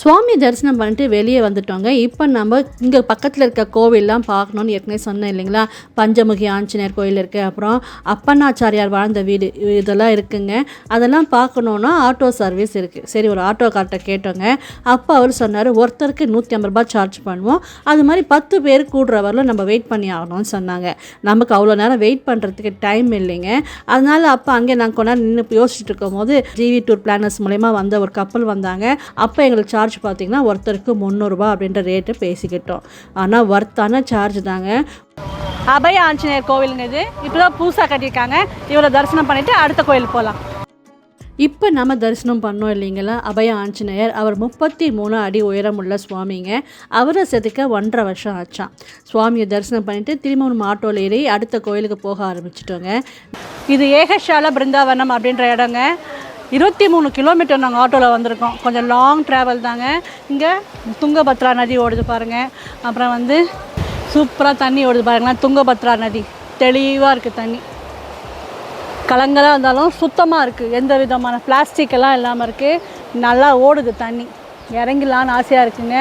சுவாமி தரிசனம் பண்ணிட்டு வெளியே வந்துட்டோங்க. இப்போ நம்ம இங்கே பக்கத்தில் இருக்க கோவில்லாம் பார்க்கணுன்னு ஏற்கனவே சொன்னேன் இல்லைங்களா? பஞ்சமுகி ஆஞ்சநேயர் கோயில் இருக்குது அப்புறம் அப்பண்ணாச்சாரியார் வாழ்ந்த வீடு இதெல்லாம் இருக்குங்க. அதெல்லாம் பார்க்கணுன்னா ஆட்டோ சர்வீஸ் இருக்குது சரி ஒரு ஆட்டோக்கார்ட்ட கேட்டோங்க. அப்போ அவர் சொன்னார் ஒருத்தருக்கு நூற்றி ஐம்பது ரூபாய் சார்ஜ் பண்ணுவோம். அது மாதிரி பத்து பேர் கூடுற வரலும் நம்ம வெயிட் பண்ணி ஆகணும்னு சொன்னாங்க. நமக்கு அவ்வளோ நேரம் வெயிட் பண்ணுறதுக்கு டைம் இல்லைங்க. அதனால் அப்போ அங்கே நாங்கள் கொஞ்ச நேரம் நின்று யோசிச்சுட்டு இருக்கும்போது ஜிவி டூர் பிளானர்ஸ் மூலயமா வந்த ஒரு கப்பல் வந்தாங்க. அப்போ எங்களுக்கு சார்ஜ் பார்த்தீங்கன்னா ஒருத்தருக்கு முந்நூறுரூபா அப்படின்ற ரேட்டு பேசிக்கிட்டோம். ஆனால் ஒர்த்தான சார்ஜ் தாங்க. அபய ஆஞ்சநேயர் கோவிலுங்க இது. இப்போ தான் புதுசாக கட்டியிருக்காங்க. இவரை தரிசனம் பண்ணிவிட்டு அடுத்த கோயிலுக்கு போகலாம் இப்போ நம்ம தரிசனம் பண்ணோம் இல்லைங்களா? அபய ஆஞ்சநேயர். அவர் முப்பத்தி மூணு அடி உயரமுள்ள சுவாமிங்க. அவரை செதுக்க ஒன்றரை வருஷம் ஆச்சான் சுவாமியை தரிசனம் பண்ணிட்டு திரும்ப ஒரு ஆட்டோவில் ஏறி அடுத்த கோயிலுக்கு போக ஆரம்பிச்சிட்டோங்க. இது ஏகஷால பிருந்தாவனம் அப்படின்ற இடங்க. இருபத்தி மூணு கிலோமீட்டர் நாங்கள் ஆட்டோவில் வந்திருக்கோம். கொஞ்சம் லாங் ட்ராவல் தாங்க. இங்கே துங்கபத்ரா நதி ஓடுது பாருங்கள் அப்புறம் வந்து சூப்பராக தண்ணி ஓடுது பாருங்களேன். துங்கபத்ரா நதி. தெளிவாக இருக்குது தண்ணி. கலங்கலாக இருந்தாலும் சுத்தமாக இருக்குது எந்த விதமான பிளாஸ்டிக் எல்லாம் இல்லாமல் இருக்குது நல்லா ஓடுது தண்ணி. இறங்கிடலான்னு ஆசையாக இருக்குங்க.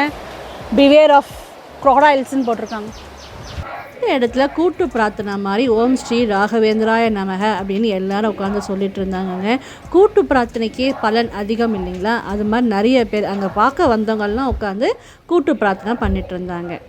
பிவேர் ஆஃப் க்ரொகடைல்ஸ்னு போட்டிருக்காங்க. இந்த இடத்துல கூட்டு பிரார்த்தனை மாதிரி ஓம் ஸ்ரீ ராகவேந்திராய நமக அப்படின்னு எல்லாரும் உட்காந்து சொல்லிட்டு இருந்தாங்கங்க. கூட்டு பிரார்த்தனைக்கு பலன் அதிகம் இல்லைங்களா? அது மாதிரி நிறைய பேர் அங்கே பார்க்க வந்தவங்கள்லாம் உட்காந்து கூட்டு பிரார்த்தனை பண்ணிட்டு இருந்தாங்க.